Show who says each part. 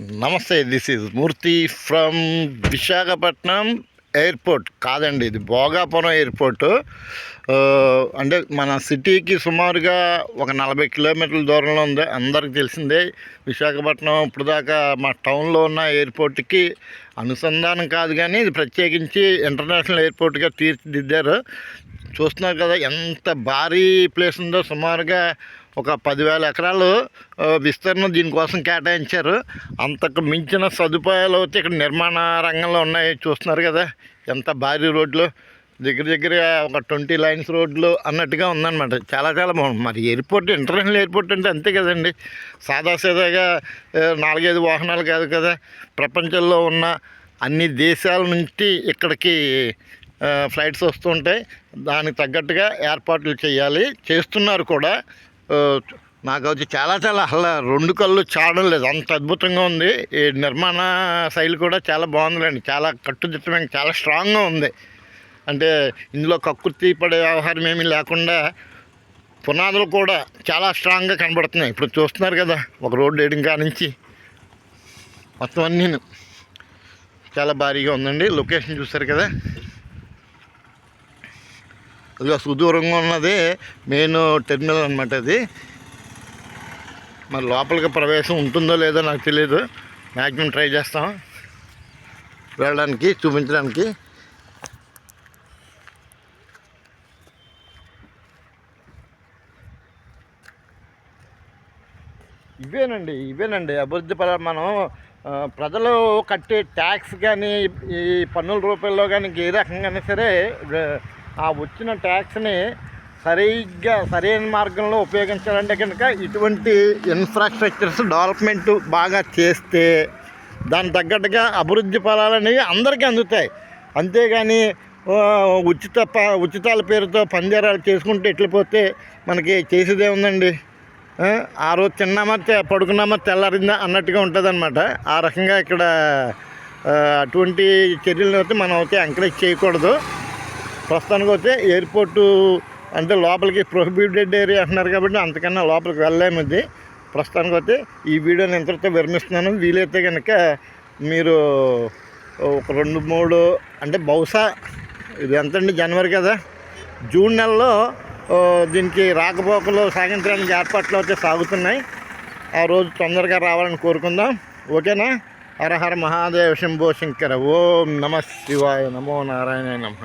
Speaker 1: నమస్తే this is Murthy from Visakhapatnam airport. కాదండి ఇది భోగాపురం ఎయిర్పోర్టు. అంటే మన సిటీకి సుమారుగా ఒక నలభై కిలోమీటర్ల దూరంలో ఉంది. అందరికి తెలిసిందే విశాఖపట్నం ఇప్పుడు దాకా మా టౌన్లో ఉన్న ఎయిర్పోర్ట్కి అనుసంధానం కాదు కానీ ఇది ప్రత్యేకించి ఇంటర్నేషనల్ ఎయిర్పోర్ట్గా తీర్చిదిద్దారు. చూస్తున్నారు కదా ఎంత భారీ ప్లేస్ ఉందో సుమారుగా ఒక పదివేల ఎకరాలు విస్తరణ దీనికోసం కేటాయించారు. అంతకు మించిన సదుపాయాలు అయితే ఇక్కడ నిర్మాణ రంగంలో ఉన్నాయి. చూస్తున్నారు కదా ఎంత భారీ రోడ్లు. దగ్గర దగ్గర ఒక ట్వంటీ లైన్స్ రోడ్లు అన్నట్టుగా ఉందన్నమాట. చాలా చాలా బాగుంది. మరి ఎయిర్పోర్ట్ ఇంటర్నేషనల్ ఎయిర్పోర్ట్ అంటే అంతే కదండి. సాదాసీదాగా నాలుగైదు వాహనాలు కాదు కదా. ప్రపంచంలో ఉన్న అన్ని దేశాల నుంచి ఇక్కడికి ఫ్లైట్స్ వస్తుంటాయి. దానికి తగ్గట్టుగా ఏర్పాట్లు చేయాలి. చేస్తున్నారు కూడా. నాకు వచ్చి చాలా చాలా అసలు రెండు కళ్ళు చాడడం లేదు. అంత అద్భుతంగా ఉంది. ఈ నిర్మాణ శైలి కూడా చాలా బాగుందిలేండి. చాలా కట్టుదిట్టమైన చాలా స్ట్రాంగ్గా ఉంది. అంటే ఇందులో కక్కుర్తి పడే వ్యవహారం ఏమీ లేకుండా పునాదులు కూడా చాలా స్ట్రాంగ్గా కనబడుతున్నాయి. ఇప్పుడు చూస్తున్నారు కదా ఒక రోడ్డు వేయడం కాడ నుంచి. మొత్తం అన్నీ చాలా భారీగా ఉందండి. లొకేషన్ చూస్తారు కదా? ఇదిగో సుదూరంగా ఉన్నది మెయిన్ టెర్మినల్ అనమాట అది. మరి లోపలికి ప్రవేశం ఉంటుందో లేదో నాకు తెలియదు మ్యాక్సిమం ట్రై చేస్తాం. వెళ్ళడానికి చూపించడానికి. ఇవేనండి ఇవేనండి. అభివృద్ధి పర మనం ప్రజలు కట్టే ట్యాక్స్ కానీ ఈ పన్నుల రూపాయల్లో కానీ ఏ రకంగానే సరే ఆ వచ్చిన ట్యాక్స్ని సరిగ్గా సరైన మార్గంలో ఉపయోగించాలంటే కనుక ఇటువంటి ఇన్ఫ్రాస్ట్రక్చర్స్ డెవలప్మెంట్ బాగా చేస్తే దాని తగ్గట్టుగా అభివృద్ధి ఫలాలు అనేవి అందరికీ అందుతాయి. అంతేగాని ఉచిత ప ఉచితాల పేరుతో పందేరాలు చేసుకుంటూ ఎట్లిపోతే మనకి చేసేదే ఉందండి. ఆ, రోజు తిన్నామా తె- పడుకున్నామా తెల్లారిందా అన్నట్టుగా ఉంటుంది ఆ రకంగా ఇక్కడ అటువంటి చర్యలను అయితే మనం అయితే ఎంకరేజ్ చేయకూడదు. ప్రస్తుతానికి వస్తే ఎయిర్పోర్టు అంటే లోపలికి ప్రొహిబిటెడ్ ఏరియా అంటున్నారు కాబట్టి అంతకన్నా లోపలికి వెళ్ళలేము ఇది ప్రస్తుతానికి అయితే ఈ వీడియోని ఇంతటితో విరమిస్తున్నాను. వీలైతే కనుక మీరు ఒక రెండు మూడు అంటే బహుశా ఇది ఎంతండి? జనవరి కదా? జూన్ నెలలో దీనికి రాకపోకలు సాగించడానికి ఏర్పాట్లు అయితే సాగుతున్నాయి. ఆ రోజు తొందరగా రావాలని కోరుకుందాం. ఓకేనా? హర హర మహాదేవ శంభో శంకర. ఓం నమ శివాయ నమో నారాయణ నమ.